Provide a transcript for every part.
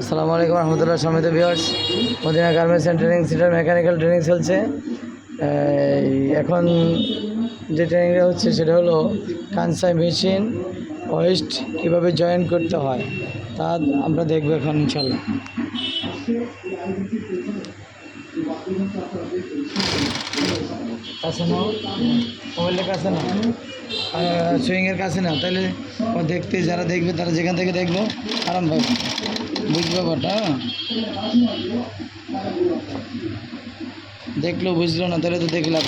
আসসালামু আলাইকুম রহমতুল্লাহ সমিত বিয়ার্স Madina garments and training center mechanical training চলছে। এখন যে ট্রেনিংটা হচ্ছে সেটা হলো কানসাই মেশিন ওয়েস্ট কীভাবে জয়েন করতে হয়, তা আমরা দেখব এখন ইনশাল্লাহ কাছে নাও। মোবাইলের কাছে না সুইংয়ের কাছে না তাহলে দেখতে, যারা দেখবে তারা যেখান থেকে দেখব, আরাম পাবে। বুঝবে হ্যাঁ? দেখল বুঝলো না, তাহলে তো দেখলাম।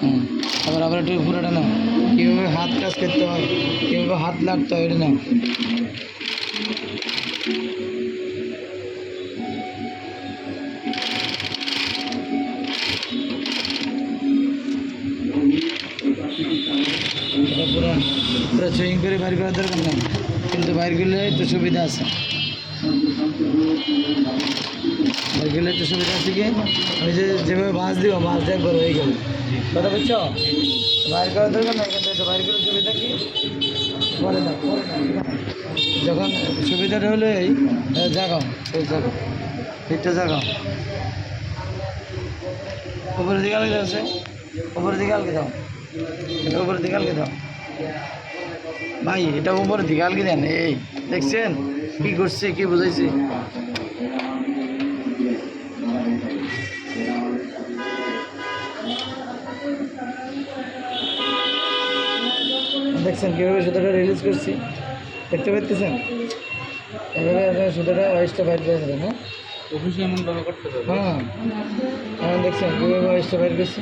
হুম, আবার আবার একটু পুরোটা না কীভাবে হাত কাজ করতে হয়, কীভাবে হাত লাগতে হয় না পুরো সুইং করে বাইর করার দরকার নেই। কিন্তু বাইর করলে একটু সুবিধা আছে। বাইর করলে একটু সুবিধা আছে কি? আমি যে যেভাবে মাছ দিব মাছটা একবার হয়ে গেল। কথা বুঝছ? বাইর করার দরকার নেই, কিন্তু এটা বাইর করার সুবিধা কি? পরে না যখন সুবিধাটা হলো এই জাগাও এই জাগাও পিঠটা জাগাও। উপরের দিকে আলগে আছে উপরের দিকে আলগে দাও। উপরের দিকে আলগে দাও। ভাই এটা উপরের দিকে আলগে দেন। এই দেখছেন? কি করছে কি বুঝাইছে? দেখছেন কীভাবে সুতোটা রিলিজ করছি? দেখতে পাচ্ছেন এভাবে আপনার সুতোটা ওয়েস্টটা বাইর করে দেবেন হ্যাঁ? অফিসে এমন করতে হবে। হ্যাঁ। এখন দেখছেন কীভাবে ওয়েস্টটা বাইর করছি?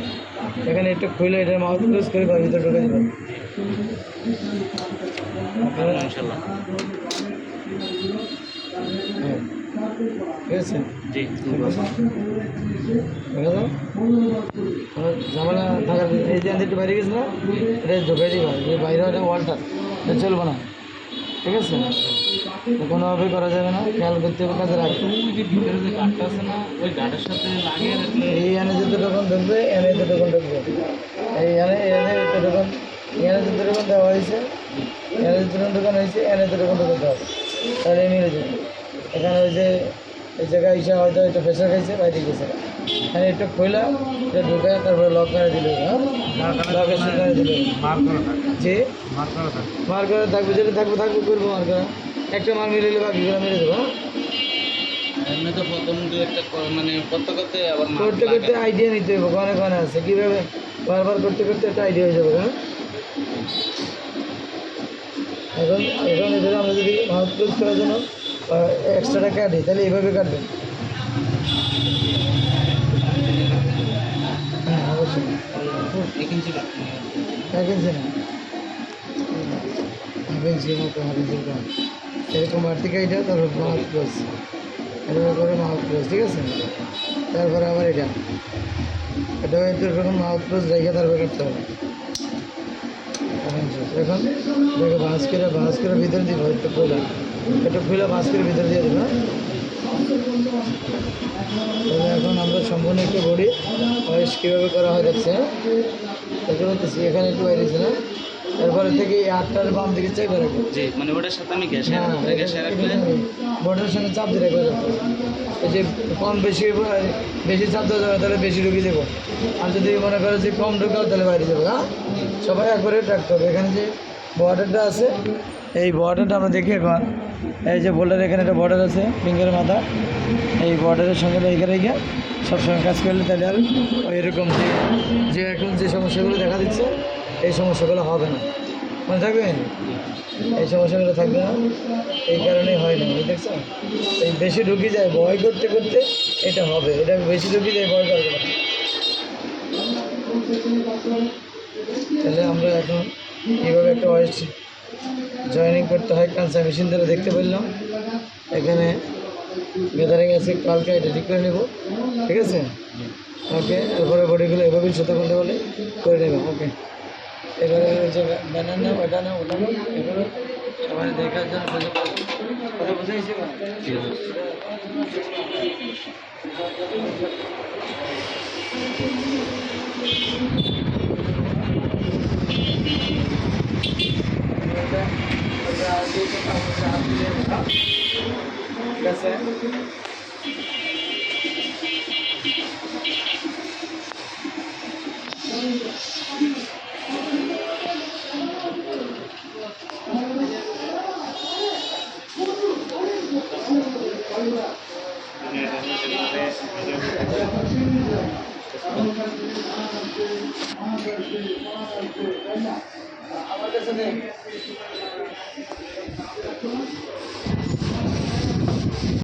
এখানে একটু খুলে এটার মাউথ ক্লোজ করে ভিতরে ঢুকে দেবেন। ইনশাল্লাহ। ঠিক আছে? জি ঝামেলা থাকার এই যে একটু বাইরে গেছে না? এটা ঢুকে দিবা যে বাইরে ওটা ওয়ালটা এটা চলবে না। ঠিক আছে? তো কোনোভাবেই করা যাবে না খেয়াল করতে হবে কাজে যে ভিতরে যে কাঠটা আছে না ওই গাঠের সাথে লাগিয়ে রাখলে এই এনে যতটুকুন ঢুকবে এনে যতটুকুন ঢুকবে এই এনে এনে যতটুকুন এনে যতটুকুন দেওয়া হয়েছে এনে যতটুকুন ঢুকানো হয়েছে এনে যতটুকুন ঢুকাতে হবে। তাহলে মিলে যাবে। এখানে ওই যে এই জায়গায় এসে হয়তো একটু প্রেশার খাইছে বাইরে গেছে এখানে একটু খোলা এটা ঢুকে তারপরে লক করে দিলে হ্যাঁ? লকের সাথে দিলে। মার যে মার করা থাকে মার করে থাকবে। যেটা থাকবে থাকবে করব মার করে। একটা মার মিলে নিলে বাকিগুলো মেরে দেবো হ্যাঁ? এমনি তো প্রথম দু একটা মানে করতে করতে আবার করতে করতে আইডিয়া নিতে হবে কনে কনে আছে। কীভাবে বারবার করতে করতে একটা আইডিয়া হয়ে যাবে হ্যাঁ? এখন এখন এদের আমরা যদি মাউথ ক্লোজ করার জন্য এক্সট্রাটা কাটি তাহলে এইভাবে কাটবেন। হ্যাঁ অবশ্যই। এক ইঞ্চি না হাফ ইঞ্চি মতো হাফ ইঞ্চির কম। এরকম বাড়তি কাইটা তারপর মাউথ ক্লোজ এরকম করে মাউথ ক্লোজ ঠিক আছে? তারপরে আবার এটা। এটা এরকম মাউথ ক্লোজ রেখে তারপরে কাটতে হবে। এখন দেখো ভাঁজ করে ভাঁজ করে ভিতরে দিব একটু খুলে একটু খুলে ভাঁজ করে ভিতরে দিয়ে দেবো? তাহলে এখন আমরা সম্পূর্ণ একটু বডি বয়স কীভাবে করা হয় দেখছে হ্যাঁ? দেখতে পাচ্ছি এখানে একটু বাইরেছে না এরপরে থেকে আটটার বাম দিকে চেক করে জি মানে ওটার সাথে আমি গ্যাসে হ্যাঁ গ্যাসে রাখলে বডির সঙ্গে চাপ দিয়ে রাখবে যে কম বেশি বেশি দেওয়া যাবে তাহলে বেশি ঢুকিয়ে দেবো। আর যদি মনে করো যে কম ঢুকাও তাহলে বাইরে যাবে হ্যাঁ? সবাই একবারে রাখতে হবে এখানে যে বর্ডারটা আছে, এই বর্ডারটা আমরা দেখি এখন। এই যে বোল্ডার এখানে একটা বর্ডার আছে ফিঙ্গারের মাথা। এই বর্ডারের সঙ্গে রেখে রেখে সবসময় কাজ করলে তাহলে আর ওই এরকম যে এখন যে সমস্যাগুলো দেখা দিচ্ছে, এই সমস্যাগুলো হবে না। মনে থাকবে এই সমস্যাগুলো থাকবে না। এই কারণেই হয় না দেখছ এই বেশি ঢুকে যায় ভয় করতে করতে এটা হবে। এটা বেশি ঢুকে যায় ভয় করবে না। তাহলে আমরা এখন কীভাবে একটা ওয়েস্ট জয়েনিং করতে হয় কাঁচা মেশিন দ্বারা দেখতে পেলাম। এখানে গ্যাদারিং আছে কালকে এটা ঠিক করে নেব। ঠিক আছে? ওকে এরপরে বডিগুলো এভাবেই সুতো করতে বলে করে নেব। ওকে এবারে যে ব্যানার নাও এটা নাও ওটা নাও এগুলো সবাই দেখার জন্য। কথা বুঝাইছি ঠিক এটা এটা